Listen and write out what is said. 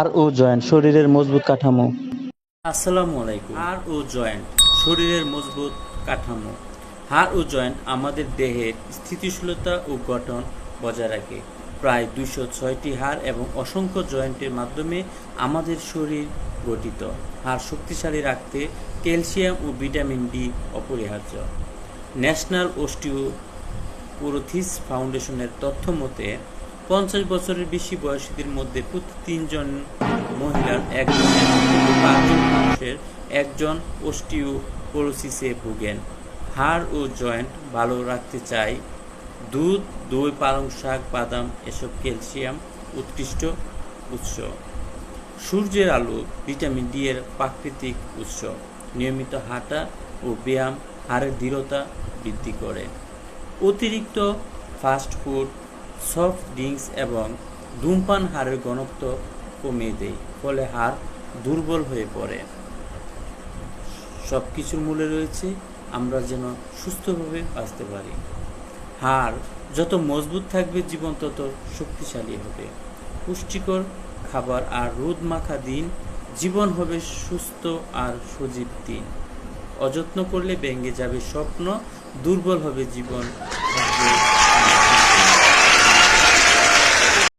আর ও joint, শরীরের মজবুত কাঠামো। আসসালামু আলাইকুম। হাড় ও জয়েন্ট, শরীরের মজবুত কাঠামো। হাড় ও জয়েন্ট আমাদের দেহের স্থিতিশীলতা ও গঠন বজায় রাখে। প্রায় দুইশো ছয়টি হাড় এবং অসংখ্য জয়েন্টের মাধ্যমে আমাদের শরীর গঠিত। হাড় শক্তিশালী রাখতে ক্যালসিয়াম ও ভিটামিন ডি অপরিহার্য। ন্যাশনাল অস্টিওপোরোথিস ফাউন্ডেশনের তথ্য মতে পঞ্চাশ বছরের বেশি বয়সীদের মধ্যে প্রতি তিনজন মহিলার একজন পাঁচজন মানুষের একজন অস্টিওপোরোসিসে ভুগেন। হাড় ও জয়েন্ট ভালো রাখতে চাই। দুধ, দই, পালং শাক, বাদাম এসব ক্যালসিয়াম উৎকৃষ্ট উৎস। সূর্যের আলো ভিটামিন ডি এর প্রাকৃতিক উৎস। নিয়মিত হাঁটা ও ব্যায়াম হাড়ের দৃঢ়তা বৃদ্ধি করে। অতিরিক্ত ফাস্ট ফুড সফট ড্রিঙ্কস এবং ধূমপান হাড়ের ঘনত্ব কমিয়ে দেয়, ফলে হাড় দুর্বল হয়ে পড়ে। সব কিছুর মূলে রয়েছে আমরা যেন সুস্থভাবে বাঁচতে পারি। হাড় যত মজবুত থাকবে জীবন তত শক্তিশালী হবে। পুষ্টিকর খাবার আর রোদ মাখা দিন, জীবন হবে সুস্থ আর সজীব দিন। অযত্ন করলে ভেঙে যাবে স্বপ্ন, দুর্বল হবে জীবন।